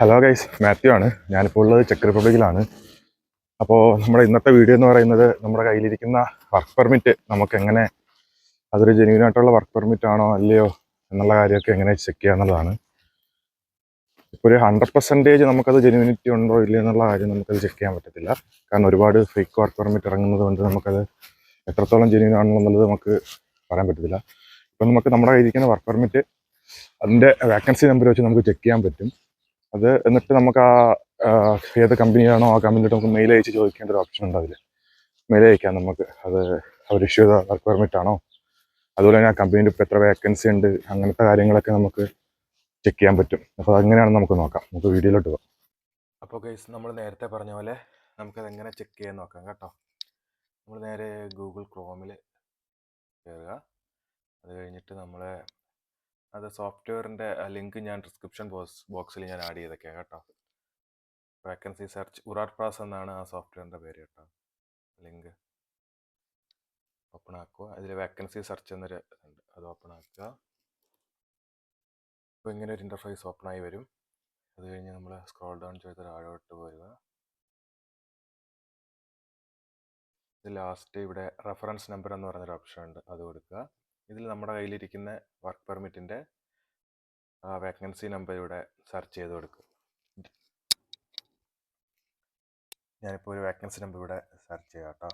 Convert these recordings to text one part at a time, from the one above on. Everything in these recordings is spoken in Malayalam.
ഹലോ ഗൈസ് മാത്യു ആണ്. ഞാനിപ്പോൾ ഉള്ളത് ചെക്ക് റിപ്പബ്ലിക്കിലാണ് അപ്പോൾ നമ്മുടെ ഇന്നത്തെ വീഡിയോ എന്ന് പറയുന്നത് നമ്മുടെ കയ്യിലിരിക്കുന്ന വർക്ക് പെർമിറ്റ് നമുക്ക് എങ്ങനെ അതൊരു ജെന്യൂൻ ആയിട്ടുള്ള വർക്ക് പെർമിറ്റ് ആണോ അല്ലയോ എന്നുള്ള കാര്യമൊക്കെ എങ്ങനെ ചെക്ക് ചെയ്യുക എന്നുള്ളതാണ്. ഇപ്പോൾ ഒരു ഹൺഡ്രഡ് പെർസെന്റേജ് നമുക്കത് ജെന്യൂനിറ്റി ഉണ്ടോ ഇല്ലയോ എന്നുള്ള കാര്യം നമുക്കത് ചെക്ക് ചെയ്യാൻ പറ്റത്തില്ല. കാരണം ഒരുപാട് ഫേക്ക് വർക്ക് പെർമിറ്റ് ഇറങ്ങുന്നത് കൊണ്ട് നമുക്കത് എത്രത്തോളം ജെന്യൂൻ ആണെന്നുള്ളത് നമുക്ക് പറയാൻ പറ്റത്തില്ല. ഇപ്പം നമുക്ക് നമ്മുടെ കയ്യിലിരിക്കുന്ന വർക്ക് പെർമിറ്റ് അതിന്റെ വേക്കൻസി നമ്പർ വെച്ച് നമുക്ക് ചെക്ക് ചെയ്യാൻ പറ്റും. അത് എന്നിട്ട് നമുക്ക് ആ ഏത് കമ്പനിയാണോ ആ കമ്പനിയിട്ട് നമുക്ക് മെയിൽ അയച്ച് ചോദിക്കേണ്ട ഒരു ഓപ്ഷൻ ഉണ്ട് അതിൽ മെയിൽ അയക്കാം നമുക്ക്. അത് അവർ ഇഷ്യൂ ചെയ്ത വർക്ക് പെർമിറ്റ് ആണോ? അതുപോലെ തന്നെ ആ കമ്പനിയിൽ ഇപ്പോൾ എത്ര വേക്കൻസി ഉണ്ട്? അങ്ങനത്തെ കാര്യങ്ങളൊക്കെ നമുക്ക് ചെക്ക് ചെയ്യാൻ പറ്റും. അപ്പോൾ അതെങ്ങനെയാണെന്ന് നമുക്ക് നോക്കാം. നമുക്ക് വീഡിയോയിലോട്ട് പോകാം. അപ്പോൾ ഗൈസ് നമ്മൾ നേരത്തെ പറഞ്ഞ പോലെ നമുക്കത് എങ്ങനെ ചെക്ക് ചെയ്യാൻ നോക്കാം കേട്ടോ. നമ്മൾ നേരെ ഗൂഗിൾ ക്രോമിൽ കയറുക അത് കഴിഞ്ഞിട്ട് നമ്മൾ അത് സോഫ്റ്റ്വെയറിന്റെ ലിങ്ക് ഞാൻ ഡിസ്ക്രിപ്ഷൻ ബോക്സ് ബോക്സിൽ ഞാൻ ആഡ് ചെയ്തൊക്കെയാണ് കേട്ടോ. വേക്കൻസി സെർച്ച് പ്രാസ് എന്നാണ് ആ സോഫ്റ്റ്വെയറിന്റെ പേര് കേട്ടോ ലിങ്ക്. ഓപ്പൺ ആക്കുക അതിൽ വേക്കൻസി സെർച്ച് എന്നൊരു ഉണ്ട് അത് ഓപ്പൺ ആക്കുക അപ്പോൾ ഇങ്ങനെ ഒരു ഇന്റർഫേസ് ഓപ്പൺ ആയി വരും. അത് കഴിഞ്ഞ് നമ്മൾ സ്ക്രോൾ ഡൗൺ ചെയ്ത് താഴോട്ട് പോരുക. ഇത് ലാസ്റ്റ് ഇവിടെ റെഫറൻസ് നമ്പർ എന്ന് പറഞ്ഞൊരു ഓപ്ഷൻ ഉണ്ട്. അത് കൊടുക്കുക. ഇതിൽ നമ്മുടെ കയ്യിലിരിക്കുന്ന വർക്ക് പെർമിറ്റിന്റെ വേക്കൻസി നമ്പർ ഇവിടെ സെർച്ച് ചെയ്ത് കൊടുക്കുക ഞാനിപ്പോൾ ഒരു വേക്കൻസി നമ്പർ ഇവിടെ സെർച്ച് ചെയ്യാം കേട്ടോ.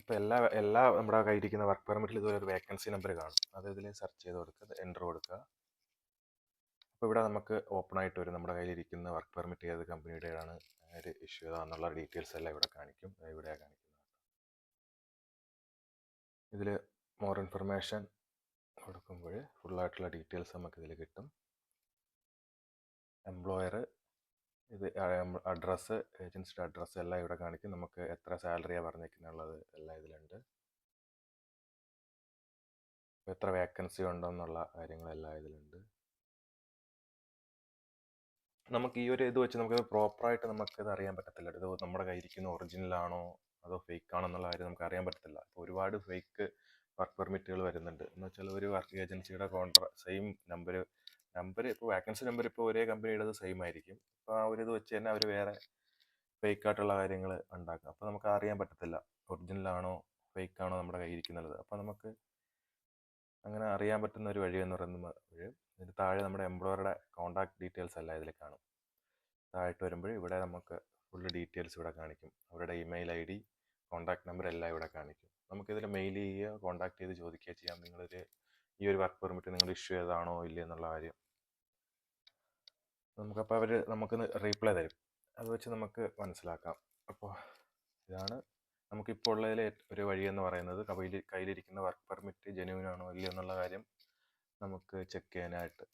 ഇപ്പോൾ എല്ലാ എല്ലാ നമ്മുടെ കയ്യിരിക്കുന്ന വർക്ക് പെർമിറ്റിൽ ഇതുപോലെ ഒരു വേക്കൻസി നമ്പർ കാണും. അത് ഇതിൽ സെർച്ച് ചെയ്ത് കൊടുക്കുക എന്റർ കൊടുക്കുക. അപ്പോൾ ഇവിടെ നമുക്ക് ഓപ്പൺ ആയിട്ട് വരും നമ്മുടെ കയ്യിലിരിക്കുന്ന വർക്ക് പെർമിറ്റ് ഏത് കമ്പനിയുടെയാണ് ഒരു ഇഷ്യൂ ഏതാണെന്നുള്ള ഡീറ്റെയിൽസ് എല്ലാം ഇവിടെ കാണിക്കും. ഇവിടെയാണ് ഇവിടെ കാണിക്കുന്നത്. ഇതിൽ മോർ ഇൻഫർമേഷൻ കൊടുക്കുമ്പോൾ ഫുള്ളായിട്ടുള്ള ഡീറ്റെയിൽസ് നമുക്ക് ഇതിൽ കിട്ടും. എംപ്ലോയർ ഇത് അഡ്രസ്സ് ഏജൻസിയുടെ അഡ്രസ്സ് എല്ലാം ഇവിടെ കാണിക്കും. നമുക്ക് എത്ര സാലറിയാണ് പറഞ്ഞിരിക്കുന്നുള്ളത് എല്ലാം ഇതിലുണ്ട്. എത്ര വേക്കൻസി ഉണ്ടെന്നുള്ള കാര്യങ്ങളെല്ലാം ഇതിലുണ്ട്. നമുക്ക് ഈ ഒരു ഇത് വെച്ച് നമുക്ക് പ്രോപ്പറായിട്ട് ഇത് അറിയാൻ പറ്റത്തില്ല. ഇത് നമ്മുടെ കയ്യിരിക്കുന്ന ഒറിജിനൽ ആണോ? അതോ ഫേക്ക് ആണോ എന്നുള്ള കാര്യം നമുക്ക് അറിയാൻ പറ്റത്തില്ല. ഇപ്പോൾ ഒരുപാട് ഫേക്ക് വർക്ക് പെർമിറ്റുകൾ വരുന്നുണ്ട്. എന്ന് വെച്ചാൽ ഒരു വർക്ക് ഏജൻസിയുടെ കോൺട്രാ സെയിം നമ്പർ നമ്പർ ഇപ്പോൾ വാക്കൻസി നമ്പർ ഇപ്പോൾ ഒരേ കമ്പനിയുടേത് സെയിം ആയിരിക്കും. അപ്പോൾ ആ ഒരു ഇത് വെച്ച് തന്നെ അവർ വേറെ ഫേക്ക് ആയിട്ടുള്ള കാര്യങ്ങൾ ഉണ്ടാക്കും. അപ്പോൾ നമുക്ക് അറിയാൻ പറ്റത്തില്ല. ഒറിജിനൽ ആണോ? ഫേക്ക് ആണോ നമ്മുടെ കയ്യിരിക്കുന്നത് അപ്പോൾ നമുക്ക് അങ്ങനെ അറിയാൻ പറ്റുന്ന ഒരു വഴി എന്ന് പറയുന്നത് വഴി ഇതിന് താഴെ നമ്മുടെ എംപ്ലോയറുടെ കോൺടാക്ട് ഡീറ്റെയിൽസ് എല്ലാം ഇതിൽ കാണും. താഴോട്ട് വരുമ്പോൾ ഇവിടെ നമുക്ക് ഫുള്ള് ഡീറ്റെയിൽസ് ഇവിടെ കാണിക്കും. അവരുടെ email I D contact number എല്ലാം ഇവിടെ കാണിക്കും. നമുക്കിതിൽ മെയിൽ ചെയ്യുക കോൺടാക്ട് ചെയ്ത് ചോദിക്കുക ചെയ്യാം. നിങ്ങളൊരു ഈ ഒരു വർക്ക് പെർമിറ്റ് നിങ്ങൾ ഇഷ്യൂ ചെയ്താണോ ഇല്ല എന്നുള്ള കാര്യം. നമുക്കപ്പോൾ അവർ നമുക്ക് റീപ്ലൈ തരും. അത് വെച്ച് നമുക്ക് മനസ്സിലാക്കാം. അപ്പോൾ ഇതാണ് നമുക്കിപ്പോൾ ഉള്ളതിൽ ഒരു വഴി എന്ന് പറയുന്നത്. കയ്യിൽ കയ്യിലിരിക്കുന്ന വർക്ക് പെർമിറ്റ് ജെനുവിൻ ആണോ ഇല്ലയോ എന്നുള്ള കാര്യം നമുക്ക് ചെക്ക് ചെയ്യാനായിട്ട്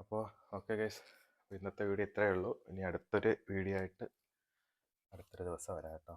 അപ്പോൾ ഓക്കെ ഗൈസ്. ഇന്നത്തെ വീഡിയോ ഇത്രയേ ഉള്ളൂ. ഇനി അടുത്തൊരു വീഡിയോ ആയിട്ട് അടുത്തൊരു ദിവസം വരാം കേട്ടോ.